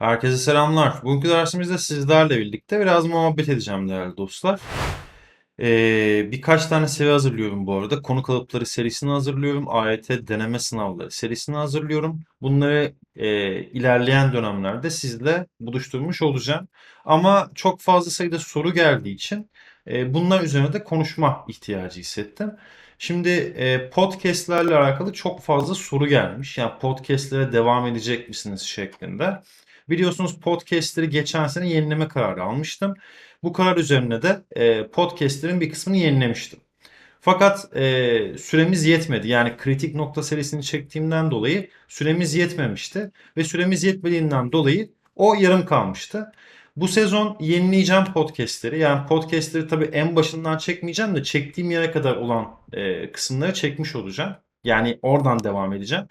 Herkese selamlar. Bugünkü dersimizde sizlerle birlikte biraz muhabbet edeceğim değerli dostlar. Ee, birkaç tane seviye hazırlıyorum bu arada. Konu kalıpları serisini hazırlıyorum. AYT deneme sınavları serisini hazırlıyorum. Bunları e, ilerleyen dönemlerde sizle buluşturmuş olacağım. Ama çok fazla sayıda soru geldiği için e, bunlar üzerine de konuşma ihtiyacı hissettim. Şimdi e, podcastlerle alakalı çok fazla soru gelmiş. Yani podcastlere devam edecek misiniz şeklinde. Biliyorsunuz podcastleri geçen sene yenileme kararı almıştım. Bu karar üzerine de e, podcastlerin bir kısmını yenilemiştim. Fakat e, süremiz yetmedi. Yani kritik nokta serisini çektiğimden dolayı süremiz yetmemişti. Ve süremiz yetmediğinden dolayı o yarım kalmıştı. Bu sezon yenileyeceğim podcastleri. Yani podcastleri tabii en başından çekmeyeceğim de çektiğim yere kadar olan e, kısımları çekmiş olacağım. Yani oradan devam edeceğim.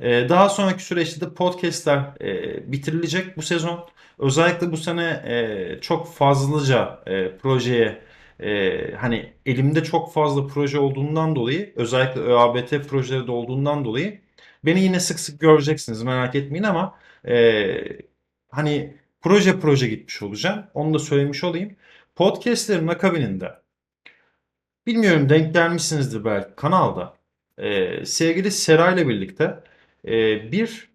E, daha sonraki süreçte de podcastler e, bitirilecek bu sezon. Özellikle bu sene e, çok fazlaca e, projeye e, hani elimde çok fazla proje olduğundan dolayı özellikle ÖABT projeleri de olduğundan dolayı beni yine sık sık göreceksiniz merak etmeyin ama e, hani proje proje gitmiş olacağım. Onu da söylemiş olayım. Podcastlerin akabininde bilmiyorum denk gelmişsinizdir belki kanalda. E, sevgili Seray'la birlikte e, bir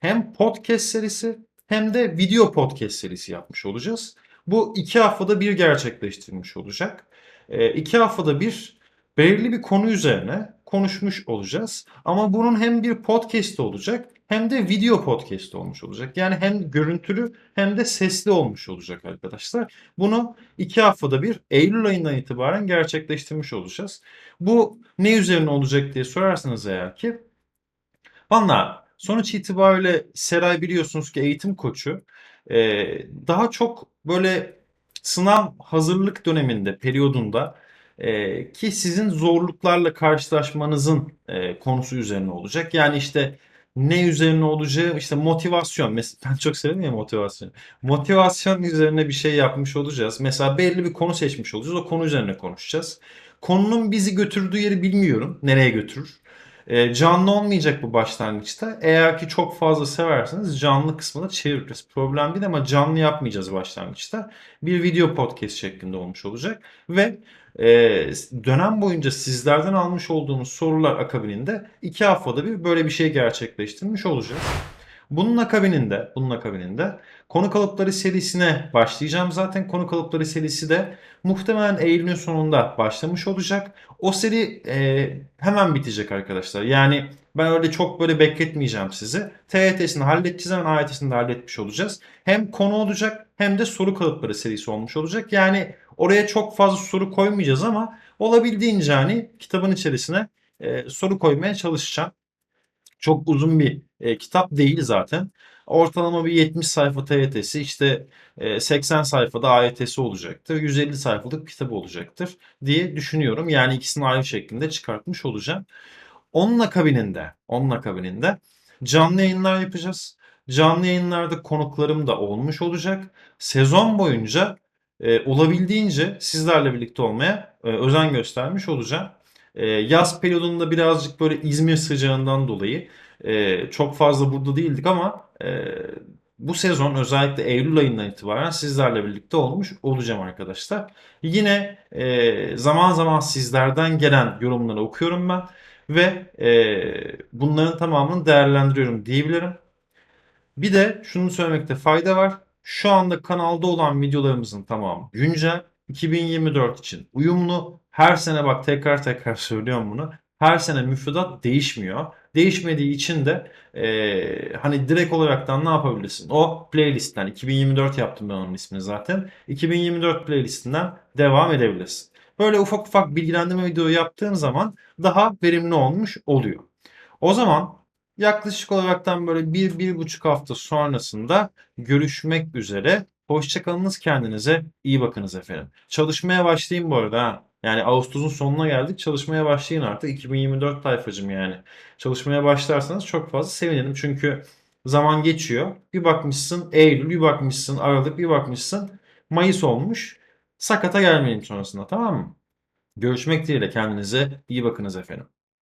hem podcast serisi hem de video podcast serisi yapmış olacağız. Bu iki haftada bir gerçekleştirilmiş olacak. E, iki haftada bir belirli bir konu üzerine konuşmuş olacağız. Ama bunun hem bir podcast olacak hem de video podcast olmuş olacak. Yani hem görüntülü hem de sesli olmuş olacak arkadaşlar. Bunu iki haftada bir Eylül ayından itibaren gerçekleştirmiş olacağız. Bu ne üzerine olacak diye sorarsanız eğer ki Valla sonuç itibariyle Seray biliyorsunuz ki eğitim koçu. Ee, daha çok böyle sınav hazırlık döneminde, periyodunda e, ki sizin zorluklarla karşılaşmanızın e, konusu üzerine olacak. Yani işte ne üzerine olacağı işte motivasyon. Mesela ben çok severim ya motivasyon. Motivasyon üzerine bir şey yapmış olacağız. Mesela belli bir konu seçmiş olacağız. O konu üzerine konuşacağız. Konunun bizi götürdüğü yeri bilmiyorum. Nereye götürür? E, canlı olmayacak bu başlangıçta. Eğer ki çok fazla severseniz canlı kısmını çeviririz. Problem değil ama canlı yapmayacağız başlangıçta. Bir video podcast şeklinde olmuş olacak. Ve e, dönem boyunca sizlerden almış olduğumuz sorular akabininde iki haftada bir böyle bir şey gerçekleştirmiş olacağız. Bunun akabininde, bunun akabininde konu kalıpları serisine başlayacağım zaten. Konu kalıpları serisi de muhtemelen Eylül'ün sonunda başlamış olacak. O seri e, hemen bitecek arkadaşlar. Yani ben öyle çok böyle bekletmeyeceğim sizi. TYT'sini halledeceğiz hemen AYT'sini de halletmiş olacağız. Hem konu olacak hem de soru kalıpları serisi olmuş olacak. Yani oraya çok fazla soru koymayacağız ama olabildiğince hani kitabın içerisine e, soru koymaya çalışacağım. Çok uzun bir e, kitap değil zaten. Ortalama bir 70 sayfa TYT'si işte e, 80 sayfada AYT'si olacaktır. 150 sayfalık kitabı olacaktır diye düşünüyorum. Yani ikisini ayrı şeklinde çıkartmış olacağım. Onun akabininde, onun akabininde canlı yayınlar yapacağız. Canlı yayınlarda konuklarım da olmuş olacak. Sezon boyunca e, olabildiğince sizlerle birlikte olmaya e, özen göstermiş olacağım. E, yaz periyodunda birazcık böyle İzmir sıcağından dolayı e, çok fazla burada değildik ama e, bu sezon özellikle Eylül ayından itibaren sizlerle birlikte olmuş olacağım arkadaşlar. Yine e, zaman zaman sizlerden gelen yorumları okuyorum ben ve bunların tamamını değerlendiriyorum diyebilirim. Bir de şunu söylemekte fayda var. Şu anda kanalda olan videolarımızın tamamı güncel. 2024 için uyumlu. Her sene bak tekrar tekrar söylüyorum bunu. Her sene müfredat değişmiyor. Değişmediği için de e, hani direkt olaraktan ne yapabilirsin? O playlistten 2024 yaptım ben onun ismini zaten. 2024 playlistinden devam edebilirsin. Böyle ufak ufak bilgilendirme videoyu yaptığın zaman daha verimli olmuş oluyor. O zaman yaklaşık olaraktan böyle bir, bir buçuk hafta sonrasında görüşmek üzere. Hoşçakalınız kendinize iyi bakınız efendim. Çalışmaya başlayayım bu arada. Yani Ağustos'un sonuna geldik. Çalışmaya başlayın artık. 2024 tayfacım yani. Çalışmaya başlarsanız çok fazla sevinirim. Çünkü zaman geçiyor. Bir bakmışsın Eylül, bir bakmışsın Aralık, bir bakmışsın Mayıs olmuş. Sakata gelmeyin sonrasında tamam mı? Görüşmek dileğiyle kendinize iyi bakınız efendim.